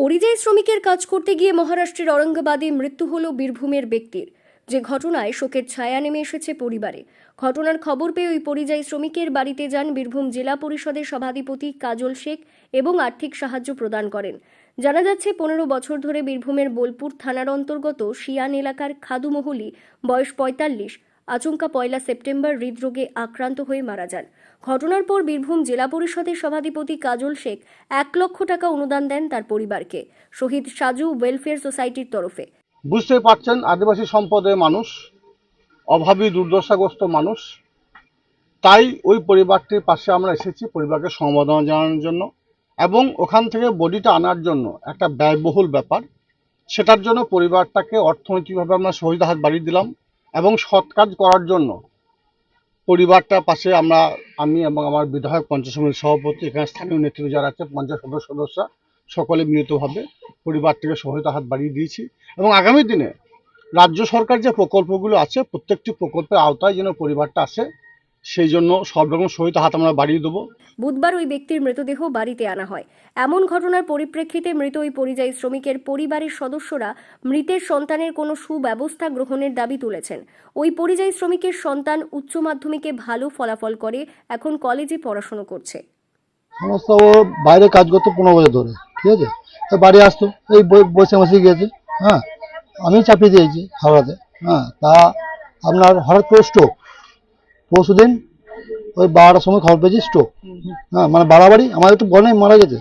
পরিযায়ী শ্রমিকের কাজ করতে গিয়ে মহারাষ্ট্রের অরঙ্গাবাদে মৃত্যু হল বীরভূমের ব্যক্তির। যে ঘটনায় শোকের ছায়া নেমে এসেছে পরিবারে। ঘটনার খবর পেয়ে ওই পরিযায়ী শ্রমিকের বাড়িতে যান বীরভূম জেলা পরিষদের সভাধিপতি কাজল শেখ এবং আর্থিক সাহায্য প্রদান করেন। জানা যাচ্ছে, পনেরো বছর ধরে বীরভূমের বোলপুর থানার অন্তর্গত শিয়ান এলাকার খাদুমহলি, বয়স পঁয়তাল্লিশ। আচমকা পয়লা সেপ্টেম্বর হৃদরোগে আক্রান্ত হয়ে মারা যান। ঘটনার পর বীরভূম জেলা পরিষদের সভাধিপতি কাজল শেখ এক লক্ষ টাকা অনুদান দেন তার পরিবারকে। শহীদ সাজু ওয়েলফেয়ার সোসাইটির তরফে। বুঝতে পারছেন, আদিবাসী সম্প্রদায়ের মানুষ, অভাবী, দুর্দশাগ্রস্ত মানুষ। তাই ওই পরিবারটির পাশে আমরা এসেছি পরিবারকে সমবেদনা জানানোর জন্য এবং ওখান থেকে বডিটা আনার জন্য একটা ব্যয়বহুল ব্যাপার। সেটার জন্য পরিবারটাকে অর্থনৈতিকভাবে আমরা সহযোগিতা হাত বাড়িয়ে দিলাম। এবং সৎ কাজ করার জন্য। পরিবারটার পাশে আমরা, আমি এবং আমার বিধায়ক পঞ্চায়েত সমিতির সভাপতি, এখানে স্থানীয় নেতৃত্ব যারা আছে পঞ্চায়েত সদস্য সদস্যরা সকলে মিলিতভাবে পরিবারটিকে সহায়তা হাত বাড়িয়ে দিয়েছি। এবং আগামী দিনে রাজ্য সরকার যে প্রকল্পগুলো আছে, প্রত্যেকটি প্রকল্পের আওতায় যেন পরিবারটা আসে সেই জন্য সব রকম সহায়তা হাত আমরা বাড়িয়ে দেবো। বুধবার ওই ব্যক্তির মৃতদেহ বাড়িতে আনা হয়। এমন ঘটনার পরিপ্রেক্ষিতে মৃত ওই পরিযায়ী শ্রমিকের পরিবারের সদস্যরা মৃতের সন্তানের কোনো সুব্যবস্থা গ্রহণের দাবি তুলেছেন। ওই পরিযায়ী শ্রমিকের সন্তান উচ্চ মাধ্যমিকে ভালো ফলাফল করে এখন কলেজে পড়াশোনা করছে। সমস্ত ও বাইরে কাজ করতো পনেরো বছর ধরে ঠিক আছে? তো বাড়ি আসতো এই বই- বসে বসে গিয়েছে হ্যাঁ? আমি চাপিয়ে দিয়েছি হাওড়াতে হ্যাঁ? তা আপনার হঠাৎ করে স্ট্রোক পরশু দিন ওই বারোটার সময় খবর পেয়েছি স্ট্রোক হ্যাঁ মানে বাড়াবাড়ি। আমার একটু বনে মারা গেছে।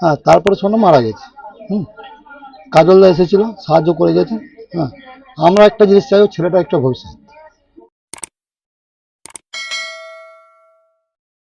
হ্যাঁ তারপরে শোনো মারা গেছে। হুম। কাজলদা এসেছিল, সাহায্য করে গেছে। হ্যাঁ আমরা একটা জিনিস চাই ছেলেটা একটা ভবিষ্যৎ।